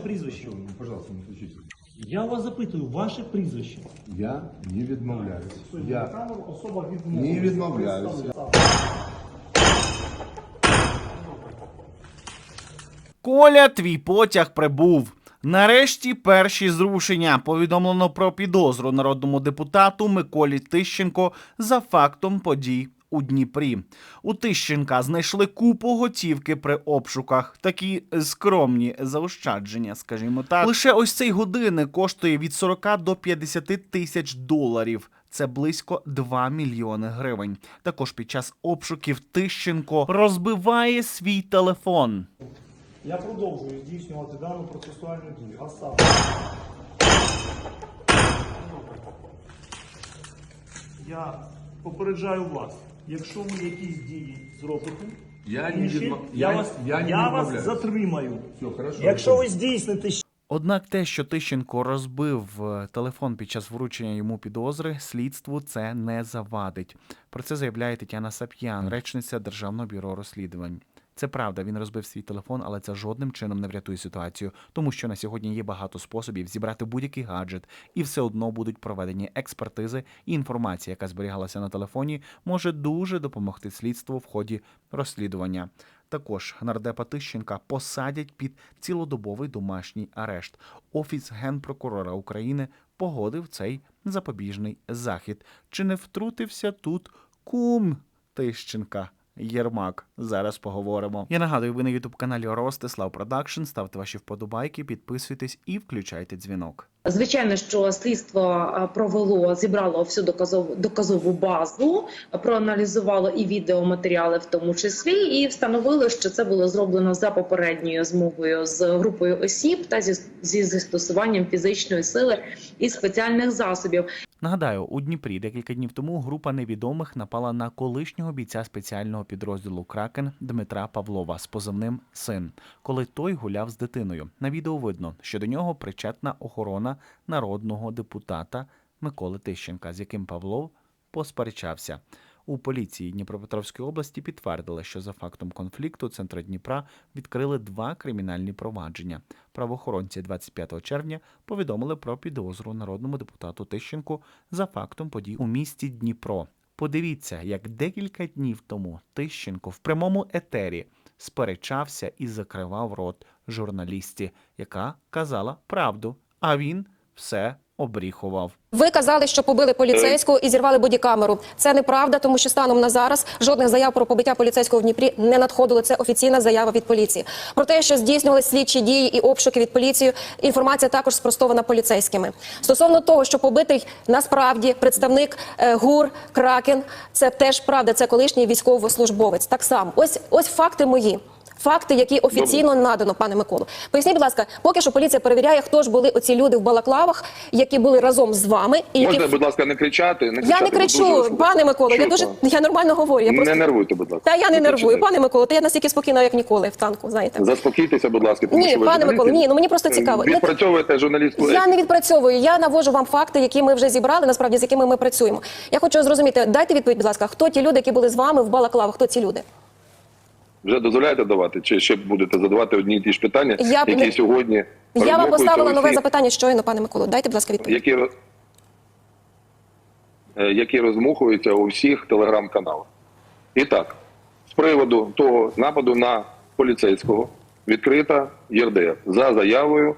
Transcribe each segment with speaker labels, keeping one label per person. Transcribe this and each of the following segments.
Speaker 1: прізвище.
Speaker 2: Ну, Пожалуйста, не кричите.
Speaker 1: Я вас запитую, ваше прізвище.
Speaker 2: Я не відмовляюсь. Я
Speaker 1: камеру особа
Speaker 2: не відмовляюсь.
Speaker 3: Коля, твій потяг прибув. Нарешті перші зрушення повідомлено про підозру народному депутату Миколі Тищенко за фактом подій у Дніпрі. У Тищенка знайшли купу готівки при обшуках, такі скромні заощадження, скажімо так. Лише ось цей годинник коштує від 40 до 50 тисяч доларів. Це близько 2 мільйони гривень. Також під час обшуків Тищенко розбиває свій телефон.
Speaker 1: Я продовжую здійснювати дану процесуальну дію. А саме. Я попереджаю вас, якщо ви якісь дії зробите,
Speaker 2: Я не
Speaker 1: інші,
Speaker 2: відмо-
Speaker 1: я,
Speaker 2: я-
Speaker 1: вас,
Speaker 2: я не
Speaker 1: я вас
Speaker 2: відмовляюсь.
Speaker 1: затримаю.
Speaker 2: Все, хорошо.
Speaker 1: Якщо ви здійсните
Speaker 3: Однак те, що Тищенко розбив е, телефон під час вручення йому підозри, слідству це не завадить. Про це заявляє Тетяна Сап'ян, речниця Державного бюро розслідувань. Це правда, він розбив свій телефон, але це жодним чином не врятує ситуацію, тому що на сьогодні є багато способів зібрати будь-який гаджет, і все одно будуть проведені експертизи. І інформація, яка зберігалася на телефоні, може дуже допомогти слідству в ході розслідування. Також нардепа Тищенка посадять під цілодобовий домашній арешт. Офіс генпрокурора України погодив цей запобіжний захід. Чи не втрутився тут кум Тищенка? Єрмак. Зараз поговоримо. Я нагадую, ви на ютуб каналі Ростислав Продакшн. Ставте ваші вподобайки, підписуйтесь і включайте дзвінок.
Speaker 4: Звичайно, що слідство провело, зібрало всю доказову доказову базу, проаналізувало і відеоматеріали, в тому числі, і встановило, що це було зроблено за попередньою змовою з групою осіб та зі, зі застосуванням фізичної сили і спеціальних засобів.
Speaker 3: Нагадаю, у Дніпрі декілька днів тому група невідомих напала на колишнього бійця спеціального підрозділу Кракен Дмитра Павлова з позивним Син, коли той гуляв з дитиною. На відео видно, що до нього причетна охорона народного депутата Миколи Тищенка, з яким Павлов посперечався. У поліції Дніпропетровської області підтвердили, що за фактом конфлікту центра Дніпра відкрили два кримінальні провадження. Правоохоронці 25 червня повідомили про підозру народному депутату Тищенку за фактом подій у місті Дніпро. Подивіться, як декілька днів тому Тищенко в прямому етері сперечався і закривав рот журналісті, яка казала правду, а він все обріхував.
Speaker 5: Ви казали, що побили поліцейського і зірвали бодікамеру. Це неправда, тому що станом на зараз жодних заяв про побиття поліцейського в Дніпрі не надходило. Це офіційна заява від поліції. Про те, що здійснювали слідчі дії і обшуки від поліції, інформація також спростована поліцейськими. Стосовно того, що побитий насправді представник е, ГУР Кракен, це теж правда. Це колишній військовослужбовець. Так само, ось ось факти мої. Факти, які офіційно надано, пане Миколу. Поясніть, будь ласка, поки що поліція перевіряє, хто ж були оці люди в балаклавах, які були разом з вами, і які
Speaker 6: Можна, будь ласка, не кричати. Не
Speaker 5: я не кричу,
Speaker 6: дуже
Speaker 5: пане Миколо. Я дуже я нормально говорю. Я
Speaker 6: Не
Speaker 5: просто
Speaker 6: нервуйте, будь ласка.
Speaker 5: та я не нервую, пане Миколо. Та я настільки спокійна, як ніколи в танку. Знаєте,
Speaker 6: Заспокійтеся, будь ласка. Тому
Speaker 5: Ні, пане Миколо, ні, ну мені просто цікаво.
Speaker 6: Відпрацьовуєте журналістську
Speaker 5: я не відпрацьовую. Я навожу вам факти, які ми вже зібрали. Насправді з якими ми працюємо. Я хочу зрозуміти. Дайте відповідь, будь ласка, хто ті люди, які були з вами в балаклавах? Хто ці люди?
Speaker 6: Вже дозволяєте давати? Чи ще будете задавати одні і ті ж питання,
Speaker 5: Я
Speaker 6: які сьогодні
Speaker 5: Я вам поставила нове запитання щойно, пане Миколо. Дайте, будь ласка, відповідь.
Speaker 6: які, е, які розмухуються у всіх телеграм-каналах. І так, з приводу того нападу на поліцейського відкрита ЄРДР за заявою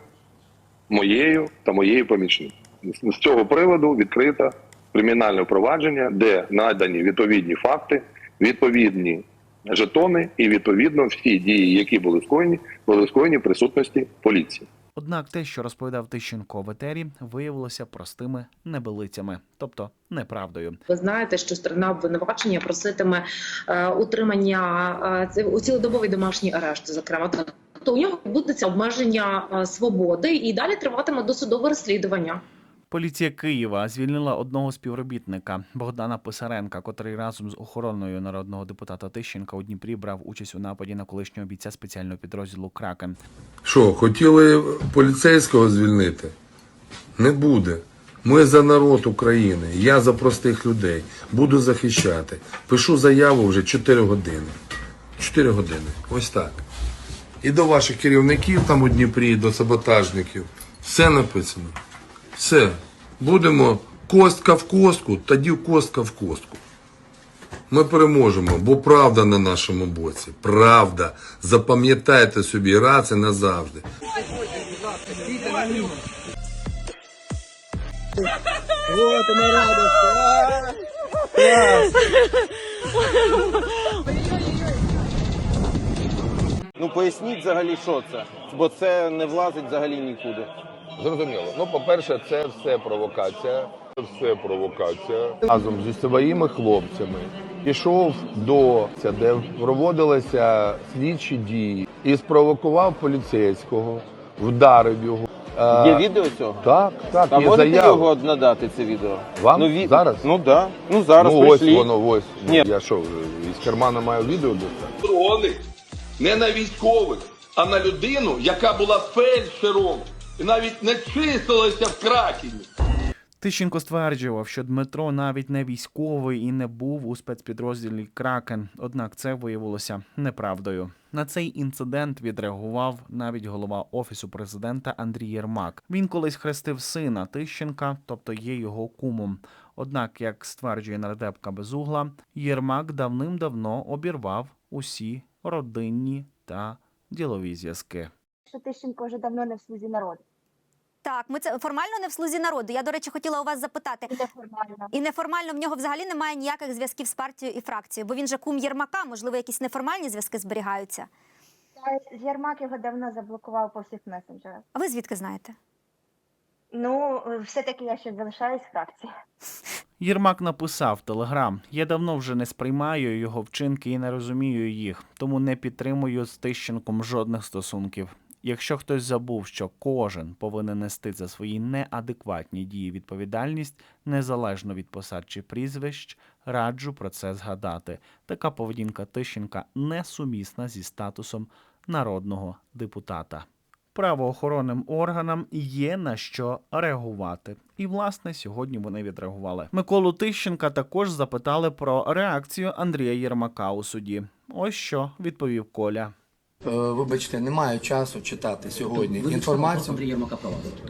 Speaker 6: моєю та моєї помічниці. З цього приводу відкрито кримінальне провадження, де надані відповідні факти, відповідні жетони і відповідно всі дії, які були скоєні, були скоєні в присутності поліції.
Speaker 3: Однак те, що розповідав Тищенко в етері, виявилося простими небелицями, тобто неправдою.
Speaker 4: Ви знаєте, що сторона обвинувачення проситиме е, утримання е, це у цілодобовий домашній арешт, зокрема. Тобто у нього відбудеться обмеження е, свободи і далі триватиме досудове розслідування.
Speaker 3: Поліція Києва звільнила одного співробітника Богдана Писаренка, котрий разом з охороною народного депутата Тищенка у Дніпрі брав участь у нападі на колишнього бійця спеціального підрозділу Кракен.
Speaker 7: Що, хотіли поліцейського звільнити? Не буде. Ми за народ України, я за простих людей. Буду захищати. Пишу заяву вже 4 години. 4 години. Ось так. І до ваших керівників там у Дніпрі, до саботажників. Все написано. Все. Будемо костка в костку, тоді костка в костку. Ми переможемо, бо правда на нашому боці. Правда. Запам'ятайте собі раз і назавжди.
Speaker 8: Ну поясніть взагалі, що це, бо це не влазить взагалі нікуди.
Speaker 2: Зрозуміло. Ну, по-перше, це все провокація. Це все провокація. Разом зі своїми хлопцями пішов до це, де проводилися слідчі дії, і спровокував поліцейського, вдарив його. Е,
Speaker 8: Є відео цього?
Speaker 2: Так, так,
Speaker 8: А
Speaker 2: є
Speaker 8: можете
Speaker 2: заява.
Speaker 8: його надати це відео?
Speaker 2: Вам?
Speaker 8: Ну, від...
Speaker 2: Зараз?
Speaker 8: Ну да. Ну зараз
Speaker 2: ну, ось
Speaker 8: прийшли.
Speaker 2: воно, ось. Ну,
Speaker 8: Ні.
Speaker 2: Я що, із кармана маю відео достати?
Speaker 9: дрони не на військових, а на людину, яка була фельдшером і навіть не числилася в Кракені.
Speaker 3: Тищенко стверджував, що Дмитро навіть не військовий і не був у спецпідрозділі Кракен. Однак це виявилося неправдою. На цей інцидент відреагував навіть голова офісу президента Андрій Єрмак. Він колись хрестив сина Тищенка, тобто є його кумом. Однак, як стверджує нардепка Безугла, Єрмак давним-давно обірвав усі родинні та ділові зв'язки.
Speaker 10: Що Тищенко вже давно не в слузі народу.
Speaker 11: Так, ми це формально не в слузі народу. Я, до речі, хотіла у вас запитати.
Speaker 10: Це формально.
Speaker 11: І неформально в нього взагалі немає ніяких зв'язків з партією і фракцією, бо він же кум Єрмака, можливо, якісь неформальні зв'язки зберігаються.
Speaker 10: Та Єрмак його давно заблокував по всіх месенджерах.
Speaker 11: А ви звідки знаєте?
Speaker 10: Ну, все-таки я ще залишаюсь в фракції.
Speaker 3: Єрмак написав Телеграм: Я давно вже не сприймаю його вчинки і не розумію їх, тому не підтримую з Тищенком жодних стосунків. Якщо хтось забув, що кожен повинен нести за свої неадекватні дії відповідальність, незалежно від посад чи прізвищ, раджу про це згадати. Така поведінка Тищенка несумісна зі статусом народного депутата. Правоохоронним органам є на що реагувати. І власне сьогодні вони відреагували. Миколу Тищенка також запитали про реакцію Андрія Єрмака у суді. Ось що відповів Коля.
Speaker 12: Е, Вибачте, немає часу читати сьогодні інформацію.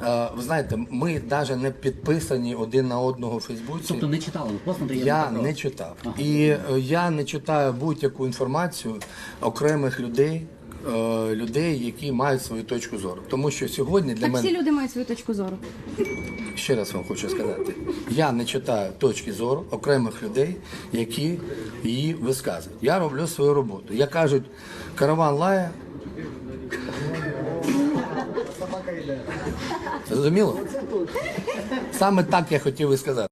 Speaker 12: Е, Ви знаєте, ми навіть не підписані один на одного у Фейсбуці.
Speaker 13: Тобто не читали пост Андрія
Speaker 12: Я не читав. І е, я не читаю будь-яку інформацію окремих людей, людей, які мають свою точку зору. Тому що сьогодні для
Speaker 5: Так
Speaker 12: мене
Speaker 5: всі люди мають свою точку зору.
Speaker 12: ще раз вам хочу сказати, я не читаю точки зору окремих людей, які її висказують. Я роблю свою роботу. Я кажуть, караван лає. Зрозуміло? Саме так я хотів і сказати.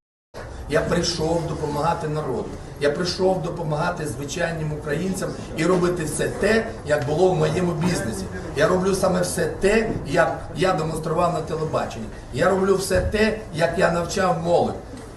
Speaker 12: Я прийшов допомагати народу. Я прийшов допомагати звичайним українцям і робити все те, як було в моєму бізнесі. Я роблю саме все те, як я демонстрував на телебаченні. Я роблю все те, як я навчав молодь.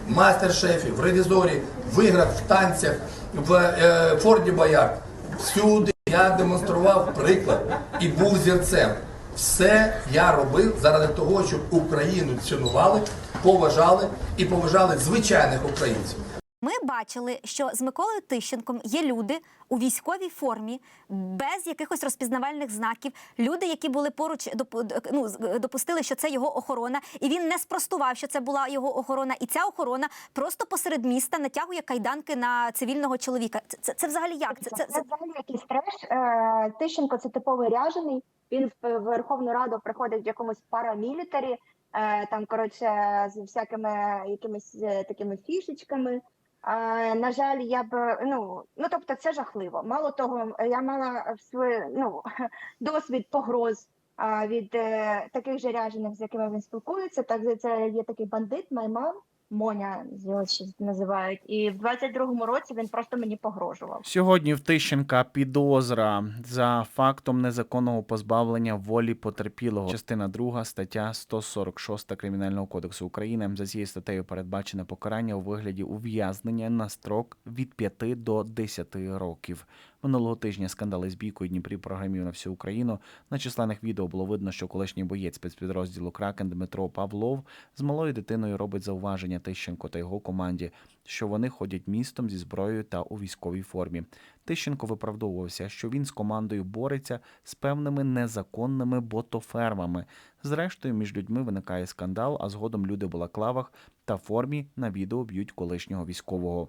Speaker 12: В Мастер-шефі, в ревізорі, в іграх, в танцях, в е, Форді Боярд. Всюди я демонстрував приклад і був зірцем. Все я робив заради того, щоб Україну цінували, поважали і поважали звичайних українців.
Speaker 11: Ми бачили, що з Миколою Тищенком є люди у військовій формі, без якихось розпізнавальних знаків. Люди, які були поруч, ну, допустили, що це його охорона, і він не спростував, що це була його охорона. І ця охорона просто посеред міста натягує кайданки на цивільного чоловіка. Це, це, це взагалі як? Це, це,
Speaker 10: Це взагалі якийсь треш. Е, Тищенко це типовий ряжений. Він в Верховну Раду приходить в якомусь парамілітарі, е, там коротше з всякими якимись е, такими фішечками. На жаль, я б ну ну тобто це жахливо. Мало того, я мала свій, ну досвід погроз від е, таких же ряжених, з якими він спілкується. Так це є такий бандит, майман. Моня називають, і в 22-му році він просто мені погрожував.
Speaker 3: Сьогодні в Тищенка підозра за фактом незаконного позбавлення волі потерпілого. Частина 2 стаття 146 Кримінального кодексу України. За цією статтею передбачене покарання у вигляді ув'язнення на строк від 5 до 10 років. Минулого тижня скандали з бійкою Дніпрі програмів на всю Україну. На численних відео було видно, що колишній боєць спецпідрозділу Кракен Дмитро Павлов з малою дитиною робить зауваження Тищенко та його команді, що вони ходять містом зі зброєю та у військовій формі. Тищенко виправдовувався, що він з командою бореться з певними незаконними ботофермами. Зрештою, між людьми виникає скандал, а згодом люди в балаклавах та формі на відео б'ють колишнього військового.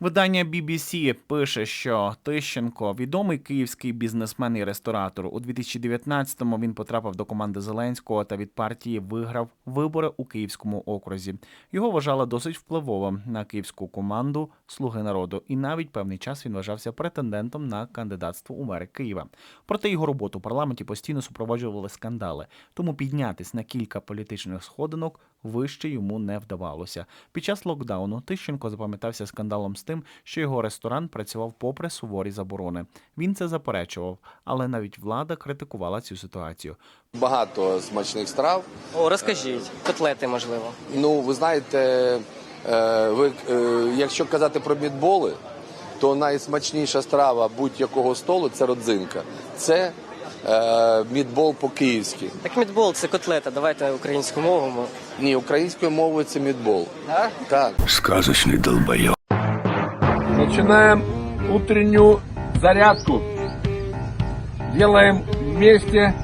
Speaker 3: Видання BBC пише, що Тищенко відомий київський бізнесмен і ресторатор. У 2019-му він потрапив до команди Зеленського та від партії виграв вибори у Київському окрузі. Його вважали досить впливовим на київську команду Слуги народу, і навіть певний час він вважався претендентом на кандидатство у мери Києва. Проте його роботу у парламенті постійно супроводжували скандали, тому піднятись на кілька політичних сходинок вище йому не вдавалося. Під час локдауну Тищенко запам'ятався скандалом з тим, що його ресторан працював попри суворі заборони. Він це заперечував, але навіть влада критикувала цю ситуацію.
Speaker 13: Багато смачних страв.
Speaker 14: О, розкажіть, котлети, можливо.
Speaker 13: Ну, ви знаєте, е, ви, е, якщо казати про мідболи, то найсмачніша страва будь-якого столу це родзинка. Це мідбол по-київськи.
Speaker 14: Так мідбол це котлета, давайте українську мову.
Speaker 13: Ні, українською мовою це мідбол.
Speaker 14: А?
Speaker 13: Так.
Speaker 2: Сказочний долбойов.
Speaker 15: Починаємо утренню зарядку. Делаем вместе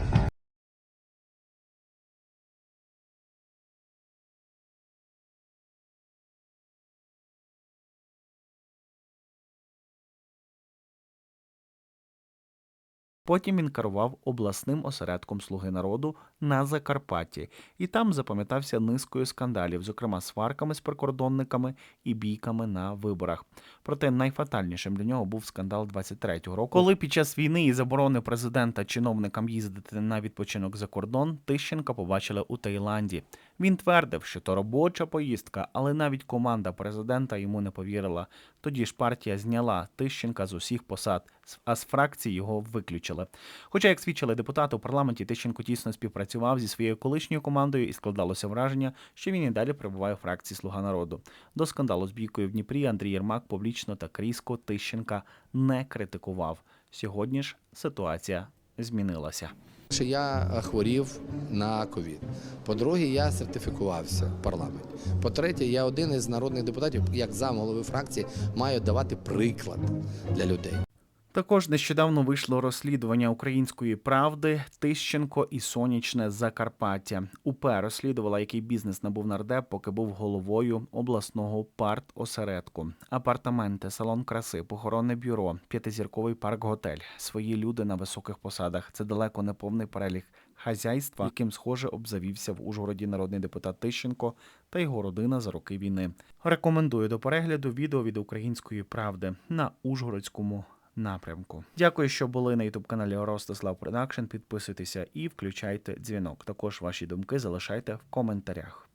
Speaker 3: Потім він керував обласним осередком Слуги народу на Закарпатті, і там запам'ятався низкою скандалів, зокрема сварками з прикордонниками і бійками на виборах. Проте найфатальнішим для нього був скандал 23-го року, коли під час війни і заборони президента чиновникам їздити на відпочинок за кордон, Тищенка побачили у Таїланді. Він твердив, що то робоча поїздка, але навіть команда президента йому не повірила. Тоді ж партія зняла Тищенка з усіх посад, а з фракції його виключили. Хоча, як свідчили депутати у парламенті, Тищенко тісно співпрацював зі своєю колишньою командою і складалося враження, що він і далі перебуває у фракції Слуга народу. До скандалу з бійкою в Дніпрі Андрій Єрмак публічно та крізко Тищенка не критикував. Сьогодні ж ситуація змінилася.
Speaker 12: Що я е, хворів на ковід. По-друге, я сертифікувався в парламенті. По-третє, я один із народних депутатів, як зам голови фракції, маю давати приклад для людей.
Speaker 3: Також нещодавно вийшло розслідування української правди Тищенко і сонячне Закарпаття. УП розслідувала, який бізнес набув нардеп, поки був головою обласного парт-осередку. Апартаменти, салон краси, похоронне бюро, п'ятизірковий парк-готель, свої люди на високих посадах. Це далеко не повний перелік хазяйства, яким схоже обзавівся в Ужгороді народний депутат Тищенко та його родина за роки війни. Рекомендую до перегляду відео від української правди на Ужгородському напрямку. Дякую, що були на ютуб каналі Ростислав Продакшн. Підписуйтеся і включайте дзвінок. Також ваші думки залишайте в коментарях.